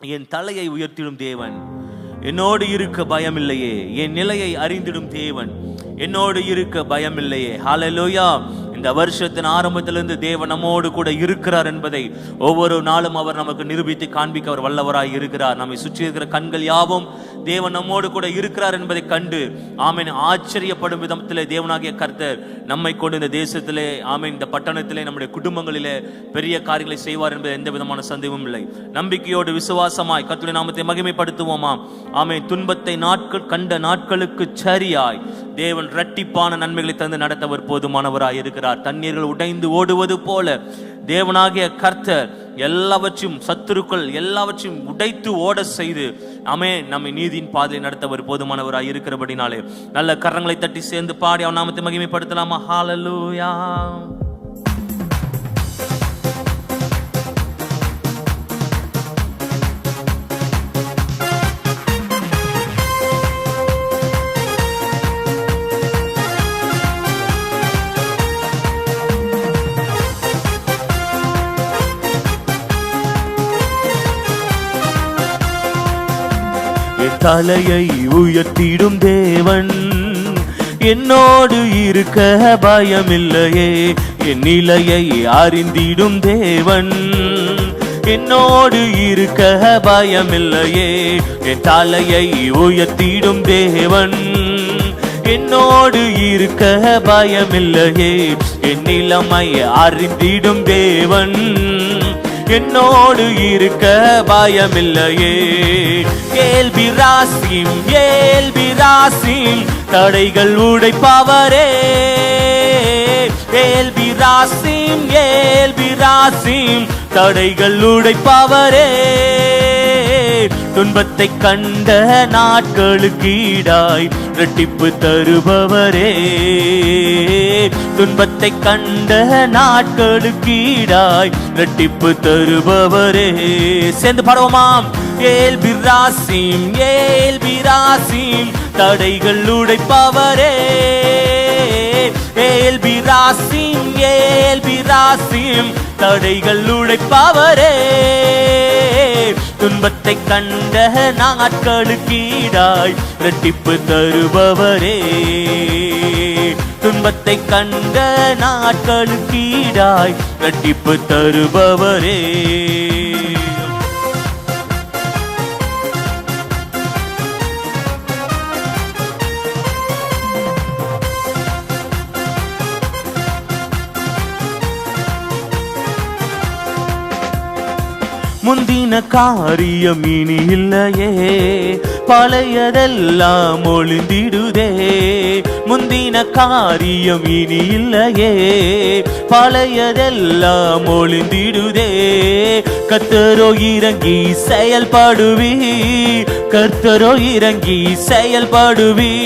என் தலையை உயர்த்திடும் தேவன். என்னோடு இருக்க பயமில்லையே. என் நிலையை அறிந்திடும் தேவன். என்னோடு இருக்க பயமில்லையே. ஹாலலோயா இந்த வருஷத்தின் ஆரம்பத்திலிருந்து தேவன் நம்மோடு கூட இருக்கிறார் என்பதை ஒவ்வொரு நாளும் அவர் நமக்கு நிரூபித்து காண்பிக்க அவர் வல்லவராய் இருக்கிறார். நம்மை சுற்றி இருக்கிற கண்கள் யாவும் தேவன் நம்மோடு கூட இருக்கிறார் என்பதை கண்டு ஆமீன் ஆச்சரியப்படும் விதத்தில் தேவனாகிய கர்த்தர் நம்மை கொண்டு இந்த தேசத்திலே ஆமீன் இந்த பட்டணத்திலே நம்முடைய குடும்பங்களிலே பெரிய காரியங்களை செய்வார் என்பது எந்த விதமான சந்தேகமும் இல்லை. நம்பிக்கையோடு விசுவாசமாய் கத்துடைய நாமத்தை மகிமைப்படுத்துவோமா ஆமீன் துன்பத்தை நாட்கள் கண்ட நாட்களுக்கு சரியாய் தேவன் இரட்டிப்பான நன்மைகளை தந்து நடத்தவர் போதுமானவராய் இருக்கிறார். தண்ணீர்கள் உடைந்து ஓடுவது போல தேவனாகிய கர்த்தர் எல்லாவற்றையும் சத்துருக்கள் எல்லாவற்றையும் உடைத்து ஓட செய்து அமே நம்மை நீதியின் பாதையை நடத்தவர் போதுமானவராய் இருக்கிறபடினாலே. நல்ல கரங்களை தட்டி சேர்ந்து பாடி அவன் நாமத்தை மகிமைப்படுத்தலாமா? ஹாலலூயா என் தலையை உயர்த்திடும் தேவன். என்னோடு இருக்க பயமில்லையே என் நிலையை அறிந்திடும் தேவன். என்னோடு இருக்க பயமில்லையே என் தலையை உயர்த்திடும் தேவன். என்னோடு இருக்க பயமில்லையே என் நிலைமை அறிந்திடும் தேவன். என்னோடு இருக்க பயமில்லையே. கேள்வி ராசியும் கேள்வி ராசியும் தடைகள் உடைப்பவரே. கேள்வி ராசியும் கேள்வி ராசியும் தடைகள் உடைப்பவரே. துன்பத்தை கண்ட நாட்களுக்கு ஈடாய் இரட்டிப்பு தருபவரே. துன்பத்தை கண்ட நாட்களுக்கு ஈடாய் இரட்டிப்பு தருபவரே. சேர்ந்து பாடுவோமாம். ஏல் பிராசிம் ஏல் பிராசிம் தடைகள் உடைப்பவரே. ஏல் பிராசிம் ஏல் பிராசிம் தடைகள் உடைப்பவரே. துன்பத்தை கண்ட நாட்களுக்கீடாய் இரட்டிப்பு தருபவரே. துன்பத்தை கண்ட நாட்களுக்கீடாய் இரட்டிப்பு தருபவரே. முந்தின காரியம் இனி இல்லையே. பழையதெல்லாம் ஒளிந்திடுதே. முந்தின காரியம் இனி இல்லையே. பழையதெல்லாம் ஒளிந்திடுதே. கத்தரோ இறங்கி செயல்படுவி கர்த்தரோ இறங்கி செயல்படுவி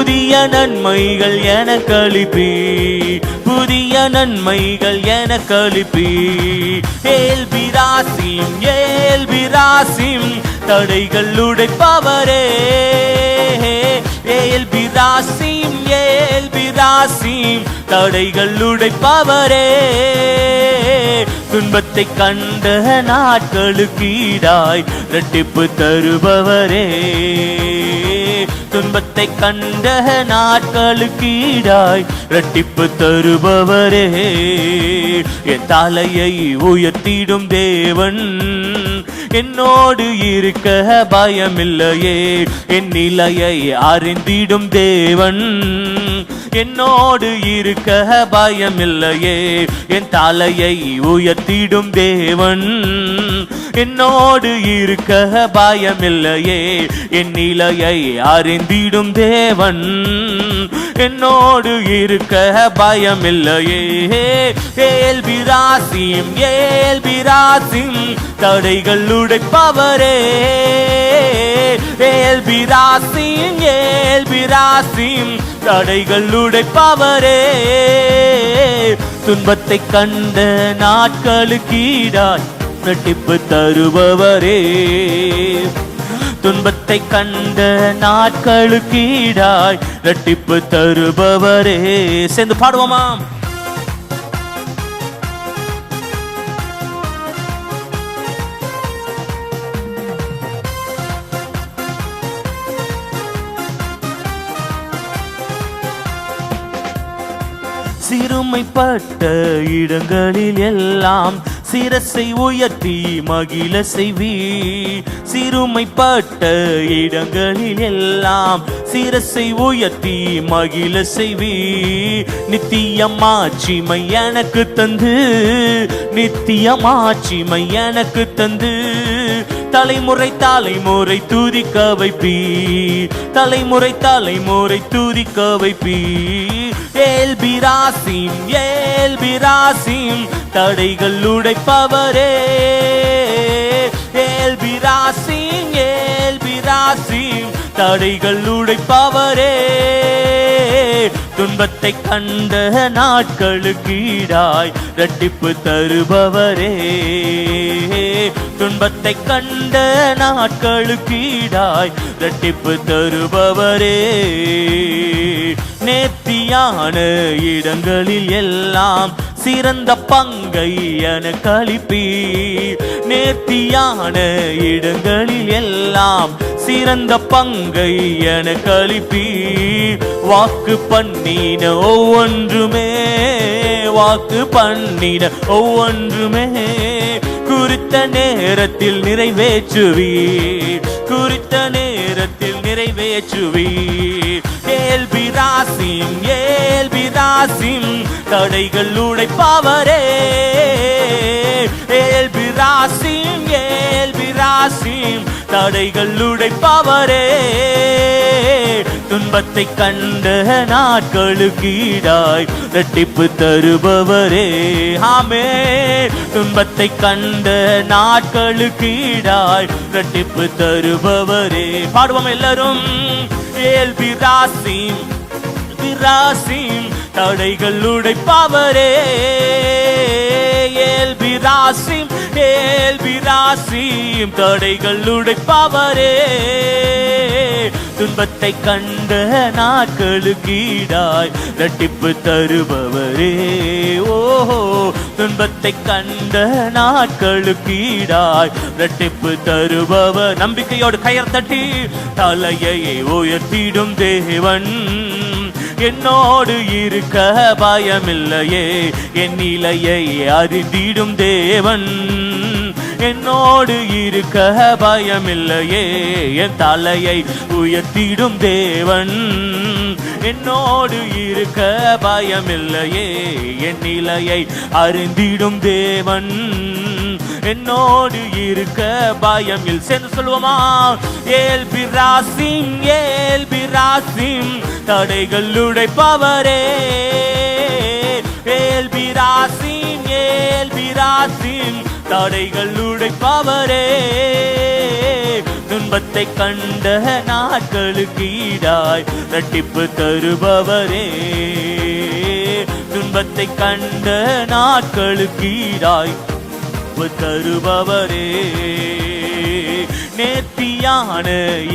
புதிய நன்மைகள் என கழிப்பி புதிய நன்மைகள் என கழிப்பி ஏல் விராசிம் ஏல் விராசிம் தடைகள் உடைப்பவரே. ஏல் விராசிம் ஏல் விராசிம் தடைகள் உடைப்பவரே. துன்பத்தை கண்ட நாட்களுக்கு ஈடாய் இரட்டிப்பு தருபவரே. துன்பத்தை கண்ட நாட்களுக்கு ஈடாய் ரட்டிப்பு தருபவரே. என் தலையை உயர்த்திடும் தேவன். என்னோடு இருக்க பயமில்லையே. என் நிலையை அறிந்திடும் தேவன். என்னோடு இருக்க பயமில்லையே. என் தலையை உயர்த்திடும் தேவன். என்னோடு இருக்க பயமில்லையே. என் நிலையை அறிந்திடும் தேவன். என்னோடு இருக்க பயமில்லையே. ஏல் விராசியும் ஏல் விராசியும் தடைகள் உடைப்பவரே. ஏல் விராசியும் ஏல் விராசியும் தடைகள் உடைப்பவரே. துன்பத்தை கண்ட நாட்களுக்கீடாய் நட்டிப்பு தருபவரே. துன்பத்தை கண்ட நாட்களுக்கீடாய் நட்டிப்பு தருபவரே. சேர்ந்து பாடுவோமா சிறுமைப்பட்ட இடங்களில் எல்லாம் சிரசை உயர்த்தி மகிழ செய்வி சிறுமைப்பட்ட இடங்களில் எல்லாம் சிரசை உயர்த்தி மகிழ செய்வி நித்தியமாட்சிமை எனக்கு தந்து நித்தியமாட்சிமை எனக்கு தந்து. தலைமுறை தலைமுறை துதிக்க வைப்பி தலைமுறை தலைமுறை துதிக்க வைப்பி ஏல்பிராசிம் ஏல்பிராசிம் தடைகள் உடைப்பவரே. ஏல்பிராசிம் ஏல்பிராசிம் தடைகள் உடைப்பவரே. துன்பத்தை கண்ட நாட்களுக்கு ஈடாய் ரட்டிப்பு தருபவரே. துன்பத்தை கண்ட நாட்களுக்கு ஈடாய் ரட்டிப்பு தருபவரே. நேர்த்தியான இடங்களில் எல்லாம் சிறந்த பங்கை என கழிப்பி நேர்த்தியான இடங்களில் எல்லாம் சிறந்த பங்கை என கழிப்பி வாக்கு பண்ணின ஒவ்வொன்றுமே வாக்கு பண்ணின ஒவ்வொன்றுமே குறித்த நேரத்தில் நிறைவேற்றுவீர். குறித்த நேரத்தில் நிறைவேற்றுவீர். ஏல் பிராசிம் ஏல் பிராசிம் தடைகள் உடைப்பவரே. ஏல் பிராசிம் ஏல் பிராசிம் தடைகள் உடைப்பவரே. துன்பத்தை கண்ட நாட்களுக்கு ஈடாய் ரட்டிப்பு தருபவரே. ஆமே. துன்பத்தை கண்ட நாட்களுக்கு ஈடாய் ரட்டிப்பு தருபவரே. பாடுவோம் எல்லாரும். மேல் விராசிம் விராசிம் தடைகள் உடைப்பவரே. ஏல் விராசிம் ஏல் விராசிம் தடைகள் உடைப்பவரே. துன்பத்தை கண்ட நாட்களுக்கீடாய் ரட்டிப்பு தருபவரே. ஓஹோ துன்பத்தை கண்ட நாட்களுக்கீடாய் ரட்டிப்பு தருபவர். நம்பிக்கையோடு கயர் தட்டி தலையை உயர்த்திடும் தேவன். என்னோடு இருக்க பயமில்லையே என் நிலையை அறிந்திடும் தேவன். என்னோடு இருக்க பயமில்லையே. என் தலையை உயர்த்திடும் தேவன். என்னோடு இருக்க பயமில்லையே. என் நிலையை அறிந்திடும் தேவன். என்னோடு இருக்க பயமில் சென்று சொல்லுவோமா? ஏல் பிராசிம் ஏல் பிராசிம் தடைகள் உடைப்பவரே. ஏல் பிராசிம் ஏல் பிராசிம் தடைகள் உடைப்பவரே துன்பத்தை கண்ட நாட்களுக்கு ஈடாய் ரட்டிப்பு தருபவரே துன்பத்தை கண்ட நாட்களுக்கு ஈடாய் தருபவரே. நேர்த்தியான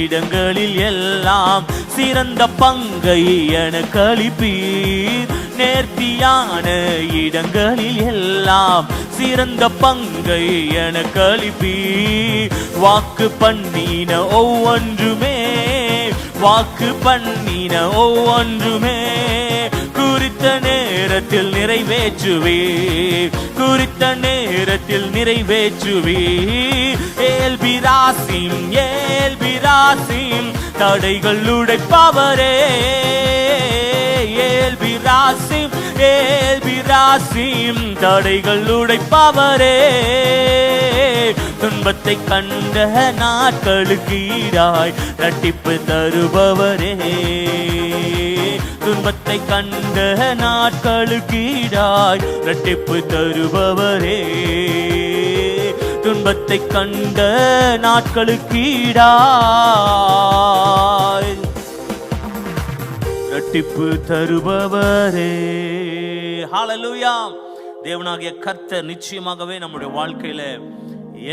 இடங்களில் எல்லாம் சிறந்த பங்கை என கழிப்பீர் நேர்த்தியான இடங்களில் எல்லாம் சிறந்த பங்கை என கழிப்பி வாக்கு பண்ணின ஒவ்வொன்றுமே வாக்கு பண்ணின ஒவ்வொன்றுமே குறித்த நேரத்தில் நிறைவேற்றுவே. குறித்த நேரத்தில் நிறைவேற்றுவே. ஏல்பிராசிம் ஏல்பிராசிம் தடைகள் உடைப்பவரே. ஏல் ராசிம் ஏல் ராசிம் தடைகள் உடைப்பவரே. துன்பத்தை கண்ட நாட்களுக்கு ஈடாய் ரட்டிப்பு தருபவரே. துன்பத்தை கண்ட நாட்களுக்கு ஈடாய் ரட்டிப்பு தருபவரே. துன்பத்தை கண்ட நாட்களுக்கு ஈடாய். இரட்டிப்பு தருபவரே. ஹalleluya தேவனாகிய கர்த்தர் நிச்சயமாகவே நம்முடைய வாழ்க்கையில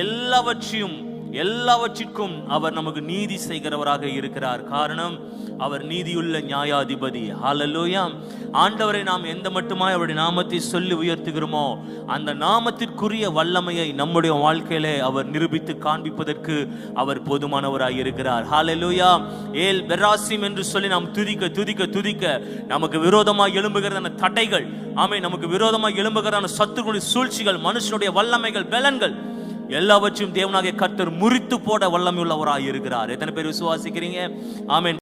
எல்லாவற்றையும் எல்லாவற்றிற்கும் அவர் நமக்கு நீதி செய்கிறவராக இருக்கிறார். காரணம் அவர் நீதியுள்ள நியாயாதிபதி. ஹாலலூயாம் ஆண்டவரை நாம் எந்த மட்டுமாய் அவருடைய நாமத்தை சொல்லி உயர்த்துகிறோமோ அந்த நாமத்திற்குரிய வல்லமையை நம்முடைய வாழ்க்கையிலே அவர் நிரூபித்து காண்பிப்பதற்கு அவர் போதுமானவராய் இருக்கிறார். ஹாலலூயா ஏல் பெராசிம் என்று சொல்லி நாம் துதிக்க துதிக்க துதிக்க நமக்கு விரோதமாக எழும்புகிறதான தடைகள் ஆமை நமக்கு விரோதமாக எழும்புகிறதான சத்துருடைய சூழ்ச்சிகள் மனுஷனுடைய வல்லமைகள் பலன்கள் எல்லாவற்றையும் தேவனாகிய கர்த்தர் முறித்து போட வல்லமையுள்ளவராக இருக்கிறார் எத்தனை பேர் விசுவாசிக்கிறீங்க? ஆமீன்.